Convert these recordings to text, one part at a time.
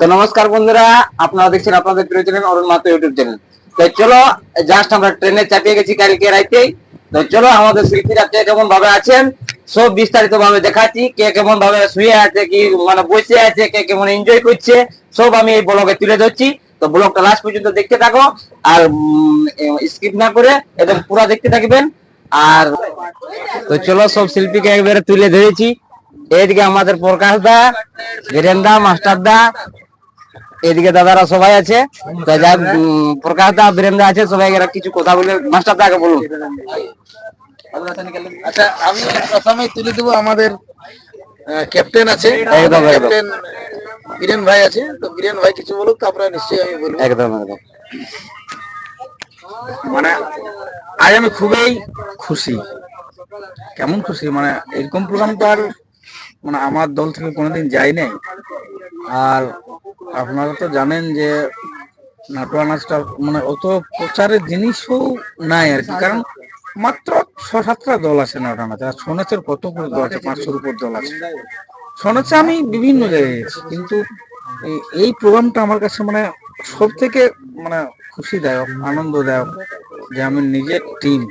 তো নমস্কার বন্ধুরা, আপনারা দেখছেন আপনাদের প্রিয় চ্যানেল অরুণ মাতো ইউটিউব চ্যানেল তো চলো জাস্ট আমরা ট্রেনে চাপিয়ে গেছি কালকে রাইতেই। তো চলো, আমাদের শিল্পীরা কে কেমন ভাবে আছেন? সব বিস্তারিত ভাবে দেখাচ্ছি, কে কেমন ভাবে শুয়ে আছে, কি মানে বসে আছে, কে কেমন এনজয় করছে, সব আমি এই ব্লগে তুলে ধরছি। তো ব্লগটা লাস্ট পর্যন্ত দেখতে থাকো, আর স্কিপ না করে একদম পুরো দেখতে থাকবেন। আর, তো চলো, সব শিল্পীকে একবারে তুলে ধরেছি। এইদিকে আমাদের প্রকাশ দা, বীরেন দা, মাস্টার দা এদিকে দাদারা সবাই আছে। তো যা প্রকাশ দা বীরেন্দা আছে সবাই এরা কিছু কথা বলে মাস্টার দাকে বলুন। আচ্ছা আমি প্রথমে তুলে দেবো আমাদের ক্যাপ্টেন আছে। একদম, একদম। ক্যাপ্টেন বীরেন ভাই আছে। তো বীরেন ভাই কিছু বলুক তারপরে নিশ্চয়ই আমি বলব। একদম একদম। মানে আজ আমি খুবই খুশি। কেমন খুশি? মানে এরকম প্রোগ্রাম তো আর মানে আমার দল থেকে কোনোদিন যাই নাই আর আপনারা তো জানেন যে নাটোয়া নাচটা মানে অত প্রচারের জিনিসও নাই আর কি। কারণ মাত্র ছ সাতটা দল আছে নাটোয়া নাচ, আর ছৌ কতগুলো দল আছে? পাঁচশোর উপর দল আছে। ছৌ আমি বিভিন্ন জায়গায় গেছি, কিন্তু এই- এই প্রোগ্রামটা আমার কাছে মানে সব থেকে মানে খুশিদায়ক, আনন্দদায়ক যে আমি নিজের টিম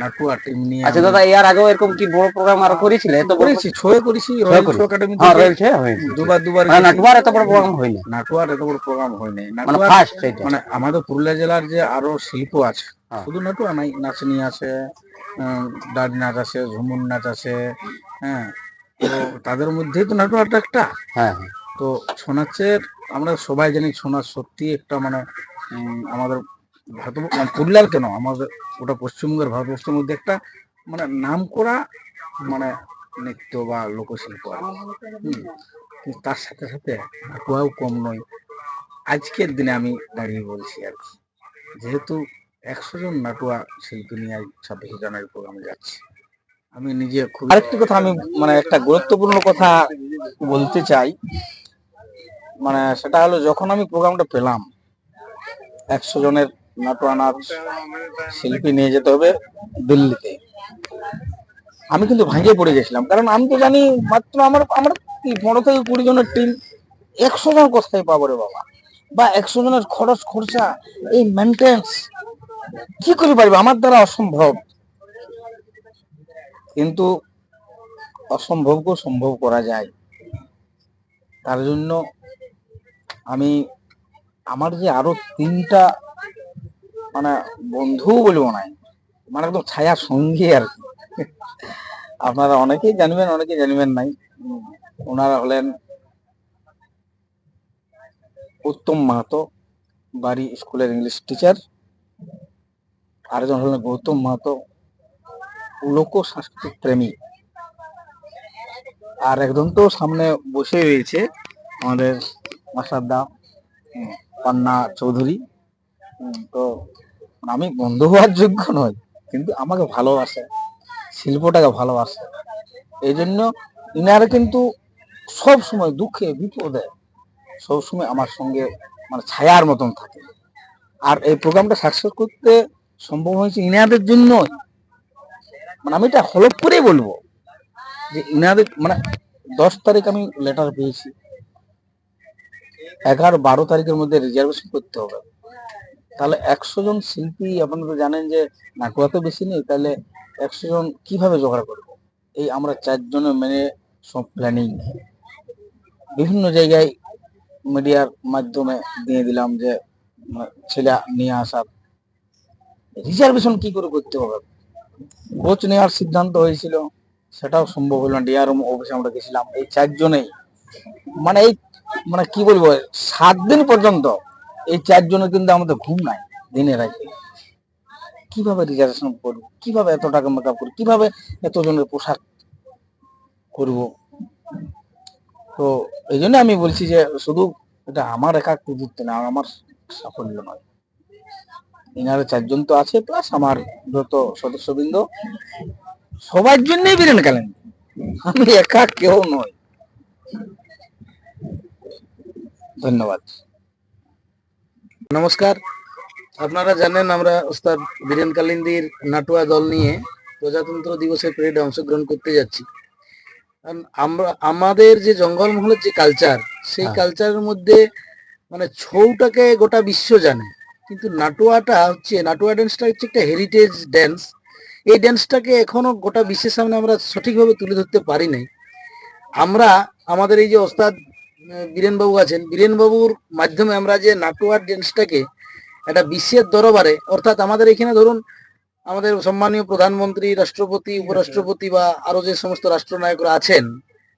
নাটুয়া টিম নিয়ে আচ্ছা দাদা এর আগেও এরকম কি বড় প্রোগ্রাম আর করেছিলে? বড় করেছি ছয়ে করেছি রয়্যাল শো একাডেমি হ্যাঁ হয়েছে দুবার দুবার মানে নাটুয়ার এত বড় প্রোগ্রাম হয়নি? নাটুয়ার এত বড় প্রোগ্রাম হয় নাই মানে ফার্স্ট মানে আমাদের পুরুলিয়া জেলার যে আরও শিল্প আছে হ্যাঁ। শুধু নাটুয়া নাই নাচনি আছে ডাডি নাচ আছে ঝুমুর নাচ আছে হ্যাঁ। তো তাদের মধ্যেই তো নাটুয়াটা একটা। হ্যাঁ তো ছৌ নাচের আমরা সবাই জানি ছৌ নাচ সত্যি একটা মানে আমাদের ভারত মানে পুরুলিয়ার কেন? আমাদের ওটা পশ্চিমবঙ্গের, ভারতবর্ষের মধ্যে একটা মানে নাম করা মানে নৃত্য বা লোকশিল্প। তার সাথে সাথে নাটুয়াও কম নয়। আজকের দিনে আমি দাঁড়িয়ে বলছি আর কি। যেহেতু একশো জন নাটুয়া শিল্পী নিয়ে ছাব্বিশে জানুয়ারি প্রোগ্রামে যাচ্ছি। আমি নিজে খুব আরেকটি কথা আমি মানে একটা গুরুত্বপূর্ণ কথা বলতে চাই। মানে সেটা হলো যখন আমি প্রোগ্রামটা পেলাম, একশো জনের নাটোয়া নাচ শিল্পী নিয়ে যেতে হবে দিল্লিতে। আমি কিন্তু ভাঙিয়ে পড়ে গেছিলাম, কারণ আমি তো জানি মাত্র আমার আমার পনেরো থেকে কুড়ি জনের টিম একশো জন কোথায় পাবো রে বাবা? বা একশো জনের খরচ, খরচা, এই মেনটেন্স কি করে পারবে? আমার দ্বারা অসম্ভব। কিন্তু অসম্ভবকেও সম্ভব করা যায়। তার জন্য আমি, আমার যে আরও তিনটা মানে বন্ধু বলব না। মানে একদম ছায়া সঙ্গী আর কি। আপনারা অনেকেই জানবেন অনেকেই জানবেন নাই। ওনারা হলেন উত্তম মাহাতো, বাড়ি স্কুলের ইংলিশ টিচার। আরেকজন হলেন গৌতম মাহাতো লোক সাংস্কৃতিক প্রেমী। আর একজন তো সামনে বসে রয়েছে আমাদের মাসাদ্দা পান্না চৌধুরী। তো আমি বন্ধু হওয়ার যোগ্য নয় কিন্তু আমাকে ভালোবাসে, শিল্পটাকে ভালোবাসে। এই জন্য ইনারা কিন্তু সব সময় দুঃখে বিপদে, সব সময় আমার সঙ্গে মানে ছায়ার মতন থাকে। আর এই প্রোগ্রামটা সাকসেস করতে সম্ভব হয়েছে ইনাদের জন্যই। মানে আমি এটা হলপ করেই বলব যে ইনাদের মানে দশ তারিখ আমি লেটার পেয়েছি। এগারো, বারো তারিখের মধ্যে রিজার্ভেশন করতে হবে। তাহলে একশো জন শিল্পী আপনারা জানেন যে নাকুয়া তো বেশি নেই, তাহলে একশো জন কীভাবে জোগাড় করব? এই আমরা চারজনে মেনে সব প্ল্যানিং বিভিন্ন জায়গায় মিডিয়ার মাধ্যমে দিয়ে দিলাম যে ছেলে নিয়ে আসার রিজার্ভেশন কি করে করতে হবে? কোচ নেওয়ার সিদ্ধান্ত হয়েছিল, সেটাও সম্ভব হলো না। ডিআরএম অফিসে আমরা গেছিলাম, এই চারজনেই মানে এই মানে কি বলব, সাত দিন পর্যন্ত এই চারজনের কিন্তু আমাদের ঘুম নাই দিনে রাতে। কীভাবে রিজার্ভেশন করব? কীভাবে এত টাকা মেকআপ করব? কীভাবে এতজনের পোশাক করব? তো এই জন্য আমি বলছি যে শুধু এটা আমার একা কৃতিত্ব না, আমার সাফল্য নয়। এনারা চারজন তো আছে প্লাস আমার যত সদস্যবৃন্দ, সবার জন্যই বীরেন কালেন আমি একা কেউ নয় ধন্যবাদ। নমস্কার। আপনারা জানেন আমরা ওস্তাদ বীরেন কালিন্দির নাটুয়া দল নিয়ে প্রজাতন্ত্র দিবসের প্যারেডে অংশগ্রহণ করতে যাচ্ছি। কারণ আমরা আমাদের যে জঙ্গলমহলের যে কালচার সেই হ্যাঁ। কালচারের মধ্যে মানে ছৌটাকে গোটা বিশ্ব জানে। কিন্তু নাটুয়াটা হচ্ছে নাটুয়া ড্যান্সটা হচ্ছে একটা হেরিটেজ ড্যান্স এই ড্যান্সটাকে এখনও গোটা বিশ্বের সামনে আমরা সঠিকভাবে তুলে ধরতে পারি নাই। আমরা আমাদের এই যে ওস্তাদ বীরেনবাবু আছেন। বীরেনবাবুর মাধ্যমে আমরা যে নাটুয়ার ড্যান্সটাকে একটা বিশ্বের দরবারে, অর্থাৎ আমাদের এখানে ধরুন আমাদের সম্মানীয় প্রধানমন্ত্রী, রাষ্ট্রপতি, উপরাষ্ট্রপতি বা আরও যে সমস্ত রাষ্ট্রনায়করা আছেন,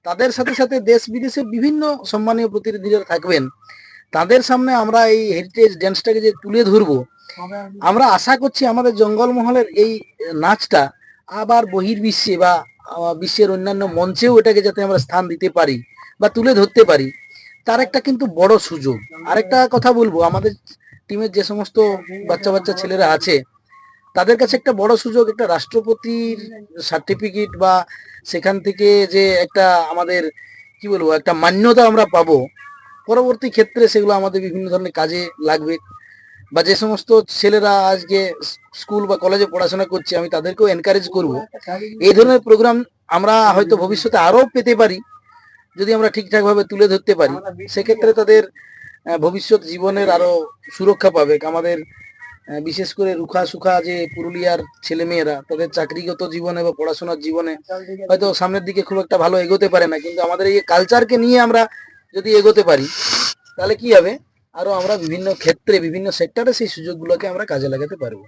তাদের সাথে সাথে দেশ বিদেশে বিভিন্ন সম্মানীয় প্রতিনিধিরা থাকবেন। তাদের সামনে আমরা এই হেরিটেজ ড্যান্সটাকে যে তুলে ধরবো, আমরা আশা করছি আমাদের জঙ্গলমহলের এই নাচটা আবার বহির্বিশ্বে বা বিশ্বের অন্যান্য মঞ্চেও এটাকে যাতে আমরা স্থান দিতে পারি। বা তুলে ধরতে পারি, তার একটা কিন্তু বড় সুযোগ। আরেকটা কথা বলব, আমাদের টিমের যে সমস্ত বাচ্চা বাচ্চা ছেলেরা আছে, তাদের কাছে একটা বড় সুযোগ একটা রাষ্ট্রপতির সার্টিফিকেট বা সেখান থেকে যে একটা আমাদের, কি বলব, একটা মান্যতা আমরা পাবো, পরবর্তী ক্ষেত্রে সেগুলো আমাদের বিভিন্ন ধরনের কাজে লাগবে। বা যে সমস্ত ছেলেরা আজকে স্কুল বা কলেজে পড়াশোনা করছে, আমি তাদেরকেও এনকারেজ করব। এই ধরনের প্রোগ্রাম আমরা হয়তো ভবিষ্যতে আরও পেতে পারি। যদি আমরা ঠিকঠাক ভাবে তুলে ধরতে পারি সেক্ষেত্রে তাদের ভবিষ্যৎ জীবনের আরও সুরক্ষা পাবে। আমাদের বিশেষ করে রুখা সুখা যে পুরুলিয়ার ছেলে মেয়েরা তাদের চাকরিগত জীবনে বা পড়াশোনার জীবনে হয়তো সামনের দিকে খুব একটা ভালো এগোতে পারে না। কিন্তু আমাদের এই কালচারকে নিয়ে আমরা যদি এগোতে পারি তাহলে কি হবে? আরও আমরা বিভিন্ন ক্ষেত্রে বিভিন্ন সেক্টরে সেই সুযোগগুলোকে আমরা কাজে লাগাতে পারব।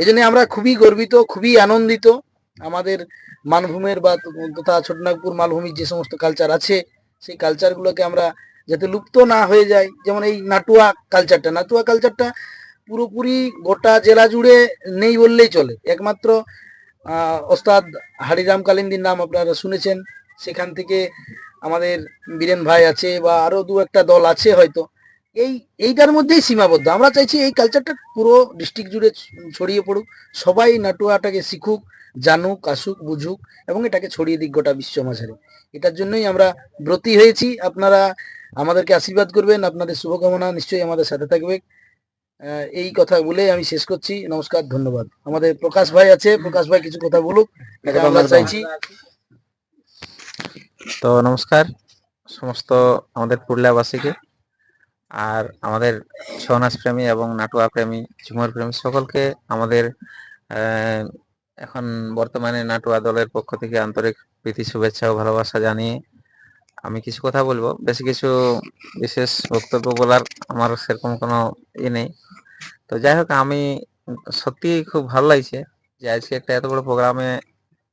এই জন্য আমরা খুবই গর্বিত খুবই আনন্দিত আমাদের মানভূমের বা তথা ছোটনাগপুর মালভূমির যে সমস্ত কালচার আছে, সেই কালচারগুলোকে আমরা যাতে লুপ্ত না হয়ে যায় যেমন এই নাটুয়া কালচারটা নাটুয়া কালচারটা পুরোপুরি গোটা জেলা জুড়ে নেই বললেই চলে। একমাত্র ওস্তাদ হারিরাম কালিন্দির নাম আপনারা শুনেছেন। সেখান থেকে আমাদের বীরেন ভাই আছে বা আরও দু একটা দল আছে হয়তো। এই, এইটার মধ্যেই সীমাবদ্ধ। আমরা চাইছি এই কালচারটা পুরো ডিস্ট্রিক্ট জুড়ে ছড়িয়ে পড়ুক। সবাই নাটুয়াটাকে শিখুক, জানুক, আসুক, বুঝুক এবং এটাকে ছড়িয়ে দিক গোটা বিশ্ব মাঝারে। এটার জন্যই আমরা ব্রতী হয়েছি। আপনারা আমাদেরকে আশীর্বাদ করবেন। আপনাদের শুভকামনা নিশ্চয়ই আমাদের সাথে থাকবে। এই কথা বলে আমি শেষ করছি। নমস্কার, ধন্যবাদ। আমাদের প্রকাশ ভাই আছে। প্রকাশ ভাই কিছু কথা বলুক। আমরা চাইছি। তো নমস্কার সমস্ত আমাদের পুরুলিয়াবাসীকে। আর আমাদের নাচ প্রেমী এবং নাটুয়া প্রেমী, ঝুমুর প্রেমী সকলকে আমাদের এখন বর্তমানে নাটুয়া দলের পক্ষ থেকে আন্তরিক প্রীতি, শুভেচ্ছা ও ভালোবাসা জানিয়ে আমি কিছু কথা বলব। বেশি কিছু বিশেষ বক্তব্য বলার আমার সেরকম কোনো ই নেই। তো যাই হোক, আমি সত্যি খুব ভালো লাগছে যে আজকে একটা এত বড় প্রোগ্রামে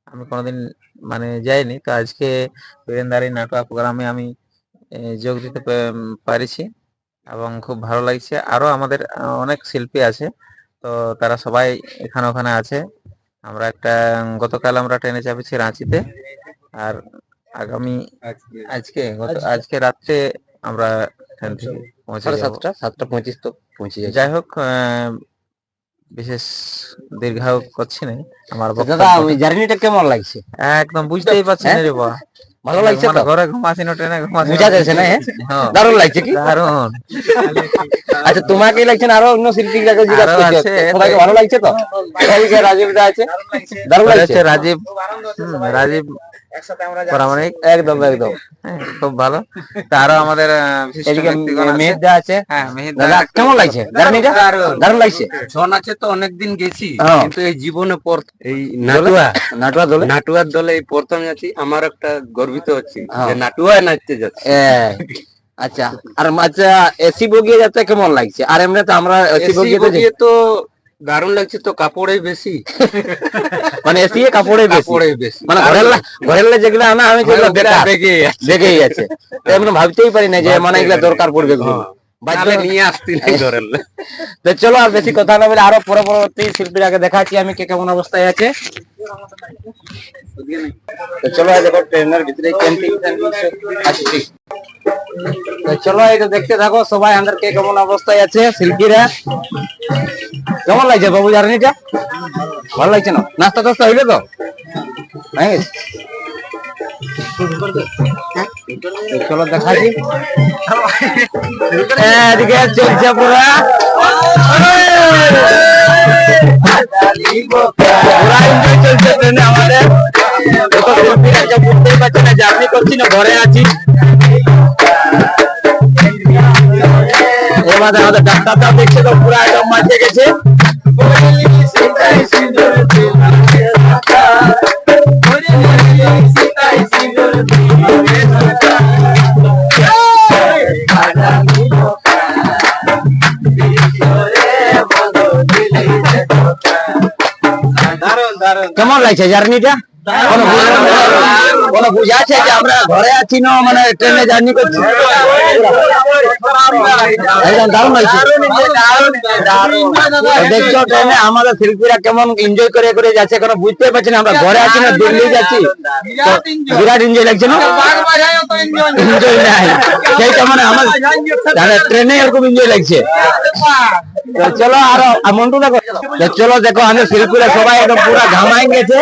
আমি কোনোদিন মানে যাইনি। তো আজকে বীরেন্দারি নাটক প্রোগ্রামে আমি যোগ দিতে পারিছি। এবং খুব ভালো লাগছে। আরও আমাদের অনেক শিল্পী আছে। তো তারা সবাই এখানে ওখানে আছে। আমরা একটা গতকাল আমরা ট্রেনে চাপেছি রাঁচিতে। আর আগামী আজকে। আজকে। রাত্রে আমরা ট্রেন থেকে পৌঁছে সাতটা সাতটা পঁচিশ তো পৌঁছে যাই হোক আহ, বিশেষ দীর্ঘায়ু করছি না আমার দাদা জার্নিটা কেমন লাগছে? একদম বুঝতেই পারছি না রে বা ভালো লাগছে মানে তো? ঘরে ঘুমাসি না ট্রেনে ঘুমাসি বুঝা যাচ্ছে না, হ্যাঁ? দারুণ লাগছে কি? দারুণ। আচ্ছা তোমাকে লাগছে না আরও অন্য শিল্পীকে জিজ্ঞাসা আরও করছে? আছে, তোমাকে ভালো লাগছে তো? রাজীব দা আছে? দারুণ লাগছে। রাজীব। রাজীব প্রামাণিক একদম একদম। হ্যাঁ, খুব ভালো। তারও আমাদের এদিকে ব্যক্তিগণ আছে। মেহের দা আছে মেহের দাদা কেমন লাগছে? জার্নিটা দারুণ লাগছে। ছৌ নাচে তো অনেকদিন গেছি। কিন্তু এই জীবনে পর- এই নাটুয়া। নাটুয়া দলে? নাটুয়ার দলে এই প্রথম যাচ্ছি আমার একটা গর্বিত হচ্ছে হ্যাঁ। যে নাটুয়া নাচতে যাচ্ছে। আচ্ছা। আর আচ্ছা এসি বগিয়ে যাতে কেমন লাগছে? আর এমনি তো আমরা এসি বগিয়ে তো দারুণ লাগছে তো কাপড়ে বেশি। মানে এসি কাপড়ে বেশি। কাপড়ে বেশি। মানে ঘরের ঘরের যেগুলো আনা আমি যেগুলো বেকার। দেখেই আছে। তো এমন ভাবতেই পারি না যে মানে এগুলা দরকার পড়বে তো চলো আর বেশি কথা না বলে আরও পরে পরবর্তী শিল্পীরাকে দেখাচ্ছি আমি কে কেমন অবস্থায় আছে। তো চলো এই দেখো ট্রেনের ভিতরে আসছি। তো চলো এটা দেখতে থাকো সবাই আমাদের কে কেমন অবস্থায় আছে শিল্পীরা। কেমন লাগছে বাবু জার্নিটা? ভালো লাগছে না? নাস্তা টাস্তা হইবে তো। হয়ে? চলো দেখাচ্ছি। এদিকে চলছে পুরা। পুরা আমাদের। বুঝতেই পারছে না জার্নি করছি না, ঘরে আছি। এবারে আমাদের ডাক্তারটা দেখছে তো পুরো একদম মাঝে গেছে। কেমন লাগছে জার্নিটা আমাদের শিল্পীরা কেমন এনজয় করে করে যাচ্ছে, কোনো বুঝতে পারছি না, আমরা ঘরে আছি না, দিল্লি যাচ্ছি। বিরাট এনজয় লাগছে, না? এনজয় নাই। সেইটা মানে আমার ট্রেনে এরকম এনজয় লাগছে। চলো আরও মন্টু দেখো চলো দেখো আমাদের শিল্পীরা সবাই একদম পুরো ঘামাই গেছে।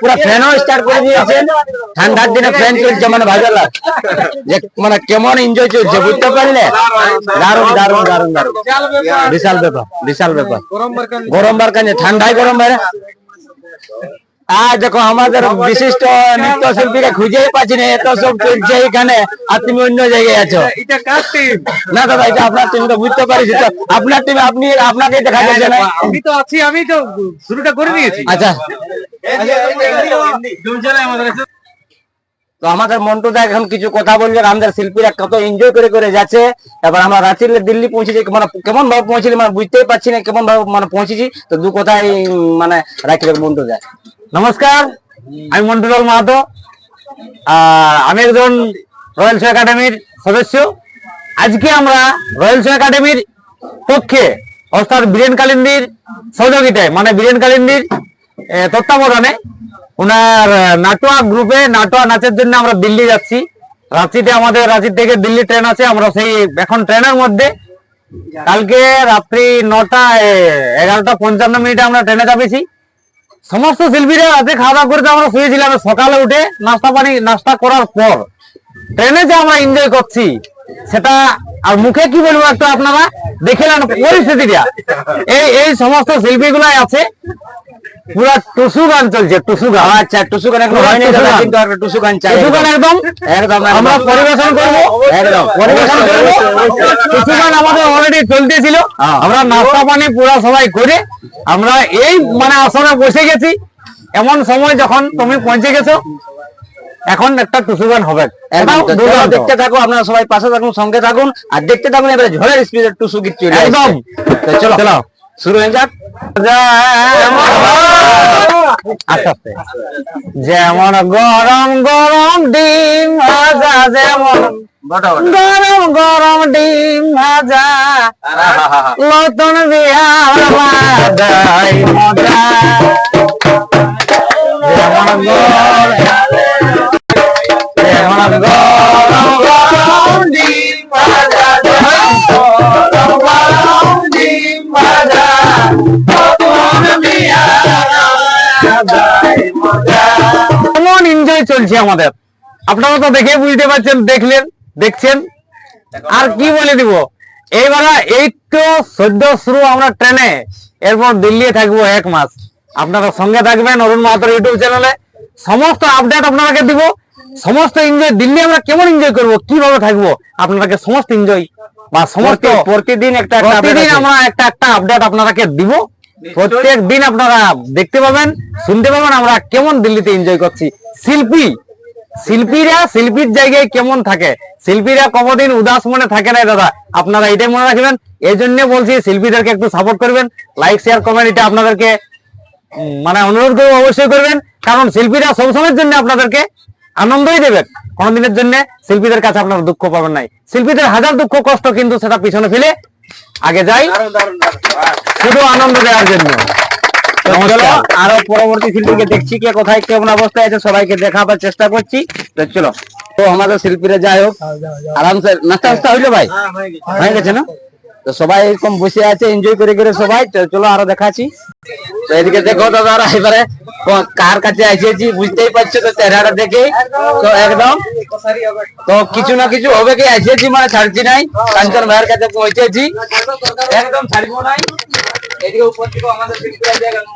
পুরো ফ্যানও স্টার্ট করে দিয়েছেন ঠান্ডার দিনে ফ্যান চলছে মানে ভালো লাগ যে মানে কেমন এনজয় চলছে বুঝতে পারলে? দারুণ দারুণ দারুণ দারুণ। বিশাল ব্যাপার বিশাল ব্যাপার। গরম বার কানে ঠান্ডায় গরম বাইরে আর দেখো আমাদের বিশিষ্ট নৃত্য শিল্পীকে খুঁজেই পাচ্ছি না এত সব চলছে এখানে আর তুমি অন্য জায়গায় আছো। না দাদা এটা আপনার টিম তো বুঝতে পারছি তো। আপনার টিমে আপনি আপনাকে দেখা যাচ্ছে না? আমি তো আছি আমি তো শুরুটা করে দিয়েছি। আচ্ছা। তো আমাদের মন্টুদা এখন কিছু কথা বলবেন আমাদের শিল্পীরা কত এনজয় করে করে যাচ্ছে। এবার আমরা রাঁচি দিল্লি পৌঁছেছি মানে কেমন ভাবে পৌঁছলি মানে বুঝতেই পারছি না কেমন ভাবে মানে পৌঁছেছি। তো দু কথাই মানে রাখবে মন্টুদা নমস্কার, আমি মন্টুলাল মাহাতো। আমি একজন রয়্যাল শো একাডেমির সদস্য। আজকে আমরা রয়্যাল শো একাডেমির পক্ষে অর্থাৎ বীরেন কালিন্দির সহযোগিতায় মানে বীরেন কালিন্দির তত্ত্বাবধানে ওনার নাটোয়া গ্রুপে নাটোয়া নাচের জন্য আমরা দিল্লি যাচ্ছি। রাঁচিতে আমাদের রাঁচি থেকে দিল্লি ট্রেন আছে, আমরা সেই, এখন ট্রেনের মধ্যে। কালকে রাত্রি নটা এগারোটা পঞ্চান্ন মিনিটে আমরা ট্রেনে চাপেছি। সমস্ত শিল্পীরা রাতে খাওয়া দাওয়া করতে আমরা শুয়েছিলাম। সকালে উঠে নাস্তা পানি, নাস্তা করার পর ট্রেনে যে আমরা এনজয় করছি সেটা আর মুখে কি বলব একটু আপনারা? দেখে পরিস্থিতিটা। এই এই সমস্ত শিল্পীগুলাই আছে। পুরো টুসু গান চলছে টুসু গান। আচ্ছা টুসু গান এখন হয়নি দাদা কিন্তু আর টুসু গান চাই। টুসু গান একদম। একদম আমরা পরিবেশন করব। একদম পরিবেশন করব। টুসু গান আমাদের অলরেডি চলতেছিল। আমরা নাস্তা পানি পুরো সবাই করে আমরা এই মানে আসনে বসে গেছি। এমন সময় যখন তুমি পৌঁছে গেছো এখন একটা টুসু গান হবে। দেখতে থাকো আপনারা সবাই পাশে থাকুন সঙ্গে থাকুন আর দেখতে থাকুন এবারে ঝড়ের স্পিডের টুসু গীত চলে একদম। চলো চলো। শুরু হয়ে যাক। আস্তে যেমন গরম গরম ডিম ভাজা যেমন গরম গরম ডিম ভাজা নতুন বিহার বাজাই মজা। যেমন গরম চলছে আমাদের। আপনারা তো দেখে বুঝতে পারছেন, দেখলেন, দেখছেন? আর কি বলে দিব? এইবারে এই তো সদ্য শুরু আমরা ট্রেনে এরপর দিল্লি থাকব এক মাস। আপনারা সঙ্গে থাকবেন অরুণ মাহাতোর ইউটিউব চ্যানেলে সমস্ত আপডেট আপনাকে দিব। সমস্ত এনজয় দিল্লি আমরা কেমন এনজয় করব? কীভাবে থাকব? আপনাদেরকে সমস্ত এনজয় বা সমস্ত প্রতিদিন একটা প্রতিদিন আমরা একটা একটা আপডেট আপনাদেরকে দিব। প্রত্যেক দিন আপনারা দেখতে পাবেন শুনতে পাবেন আমরা কেমন দিল্লিতে এনজয় করছি। শিল্পী শিল্পীরা শিল্পীর জায়গায় কেমন থাকে? শিল্পীরা কতদিন উদাস মনে থাকে না দাদা? আপনারা এটাই মনে রাখবেন। এই জন্য বলছি শিল্পীদেরকে একটু সাপোর্ট করবেন। লাইক শেয়ার কমেন্ট এটা আপনাদেরকে মানে অনুরোধ করব অবশ্যই করবেন। কারণ শিল্পীরা সবসময়ের জন্য আপনাদেরকে আনন্দই দেবেন। কোনোদিনের জন্য শিল্পীদের কাছে আপনারা দুঃখ পাবেন নাই। শিল্পীদের হাজার দুঃখ কষ্ট কিন্তু সেটা পিছনে ফেলে আগে যাই। শুধু আনন্দ দেওয়ার জন্য। আরও পরবর্তী শিল্পীকে দেখছি কে কোথায় কেমন অবস্থায় আছে সবাইকে দেখাবার চেষ্টা করছি। তো চলো তো আমাদের শিল্পীরা যাই হোক। আরামসে নাস্তা নাস্তা হইল ভাই? হয়ে গেছে না? তো সবাই এরকম বসে আছে এনজয় করে করে সবাই চলো আরও দেখাচ্ছি। তো এদিকে দেখো দাদারা এবারে কার কাছে এসেছি বুঝতেই পারছ তো চেহারাটা দেখে? তো একদম। তো কিছু না কিছু হবে কি এসেছি মানে ছাড়ছি নাই। কাঞ্চন ভাইয়ের কাছে পৌঁছেছি। একদম ছাড়বো নাই।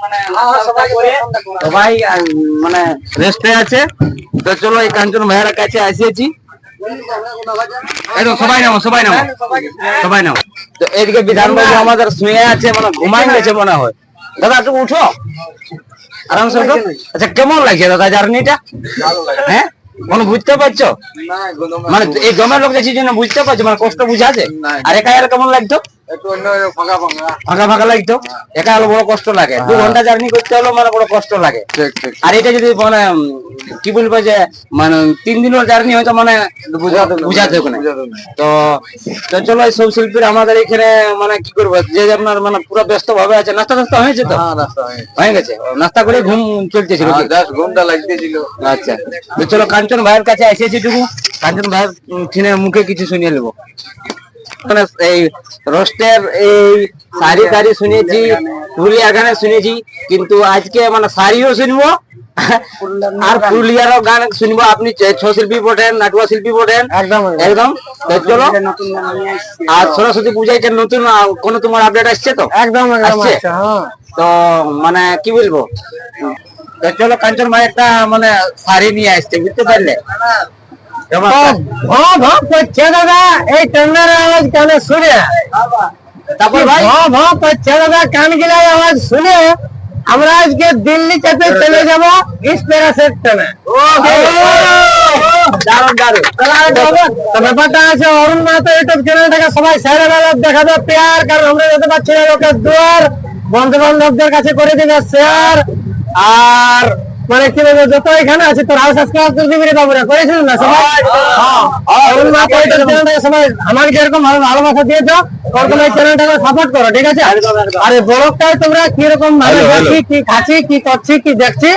মানে সবাই মানে আছে। তো চলো এই কাঞ্চন কাছে আসিয়েছি। সবাই নাও সবাই নাও সবাই নাও তো এদিকে বিধানবাবু আমাদের শুয়ে আছে মানে ঘুমাই গেছে মনে হয়। দাদা তুমি উঠো। আরামসে উঠো। আচ্ছা কেমন লাগছে দাদা জার্নিটা? হ্যাঁ? কোনো বুঝতে পারছ? মানে এই জমের লোক দেখছি জন্য বুঝতে পারছ মানে কষ্ট বুঝাছে আর একা আর কেমন লাগতো? ফাঁকা ফাঁকা। লাগতো? একা হলো বড় কষ্ট লাগে। দু ঘণ্টা জার্নি করতে হলো মানে বড় কষ্ট লাগে। আর এটা যদি মানে কি বলব যে মানে তিন দিনের জার্নি হয়তো মানে বুঝাতে তো তো চলো সব শিল্পীরা আমাদের এখানে মানে কি করব যে আপনার মানে পুরো ব্যস্ত ভাবে আছে নাস্তা টাস্তা হয়েছে তো? হয়ে গেছে? নাস্তা করে ঘুম চলতেছিল? ঘুমটা লাগতেছিল। আচ্ছা। তো চলো কাঞ্চন ভাইয়ের কাছে এসেছি টুকু। কাঞ্চন ভাইয়ের মুখে কিছু শুনিয়ে নেব। এই রোস্টের এই সারি শুনেছি পুরুলিয়া গানে শুনেছি কিন্তু আজকে মানে সারিও শুনব আর পুরুলিয়ারও গান শুনব। আপনি শিল্পী বটেন নাটুয়া শিল্পী বটেন একদম। একদম। চলো। আর সরস্বতী পূজায় যে নতুন কোনো তোমার আপডেট আসছে তো? একদম আসছে? হ্যাঁ। তো মানে কি বলব? চলো কাঞ্চন ভাই একটা মানে শাড়ি নিয়ে আসছে বুঝতে পারলে? দাদা এই টেন্ডার আওয়াজ কানে শুনে। তারপর ভাই? দাদা কান আওয়াজ শুনে। আমরা আজকে দিল্লি চেপে চলে যাব দারুণ ব্যাপারটা আছে অরুণ মাহাতো ইউটিউব চ্যানেলটাকে সবাই সাইড দেখাবে পেয়ার কারণ আমরা যেতে পারছি না লোকের দুয়ার। বন্ধু বান্ধবদের কাছে করে দিবে শেয়ার। আর মানে কি বলব যত এখানে আছে তোর হাউস সাবস্ক্রাইব করে দিবি রে বাবুরা করেছিস না? সবাই হ্যাঁ। ইউটিউব চ্যানেলটাকে সবাই আমাকে যেরকম ভালো ভালোবাসা দিয়েছ ওরকম এই চ্যানেলটাকে সাপোর্ট করো ঠিক আছে? আর এই ব্লগটাই তোমরা কীরকম ভাবে দেখছি কি খাচ্ছি কি করছি কি দেখছি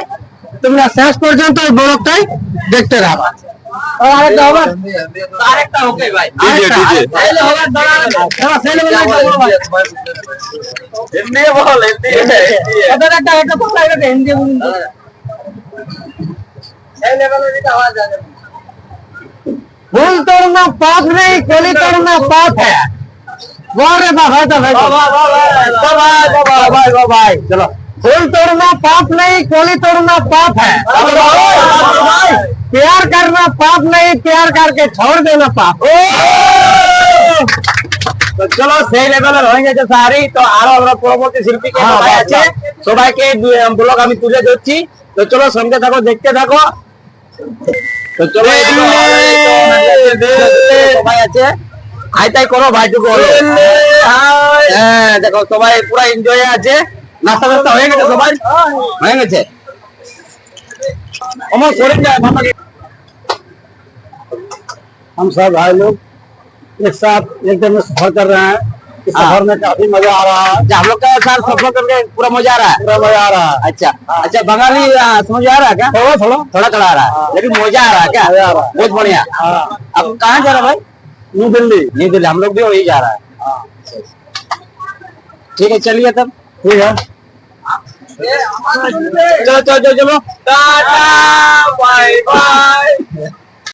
তোমরা শেষ পর্যন্ত এই ব্লগটাই দেখতে আরেকটা হবে? আরেকটা ওকে ভাই আরেকটা, আরেকটা। আরেকটা। তাহলে হবে দাঁড়া, ছেলে বলে একটা হিন্দি বল হিন্দি ওদের একটা একটা কথা এটা হিন্দি বলুন তো। ভুল তোড়না পাপ নেই কলি তোড়না পাপ হ্যাঁ बोल रे बाबा तो भाई ভাই ভাই ভাই ভাই চলো फूल तोड़ना पाप नहीं कोली तोड़ना पाप है प्यार करना पाप नहीं प्यार करके छोड़ देना पाप তো চলো সেই লেভেলের হয়ে গেছে সারি তো আরো আমরা পরবর্তী শিল্পীকে হ্যাঁ, সবাই বাহ, আছে সবাইকে ব্লগ আমি তুলে ধরছি তো চলো সঙ্গে থাকো দেখতে থাকো তো চলো সবাই আছে আই তাই করো ভাইটুকু হলো হ্যাঁ দেখো সবাই পুরো এনজয় আছে নাস্তা টাস্তা হয়ে গেছে সবাই হয়ে গেছে আমার শরীর যায় মাথা हम सब भाई लोग एक साथ एक दिन में सफर कर रहे हैं सफ़र में काफ़ी मज़ा आ रहा है। अच्छा हम लोग का साथ सफ़र करके पूरा मज़ा आ रहा है? पूरा मज़ा आ रहा है। अच्छा अच्छा बंगाली समझ आ रहा है क्या? थोड़ा थोड़ा। थोड़ा थोड़ा आ रहा है लेकिन मज़ा आ रहा है क्या? मज़ा आ रहा है। बहुत बढ़िया। हाँ। अब कहाँ जा रहा है भाई? न्यू दिल्ली। न्यू दिल्ली हम लोग भी वही जा रहा है। ठीक है चलिए तब। ठीक है। चलो चलो चलो चलो। Tata bye bye.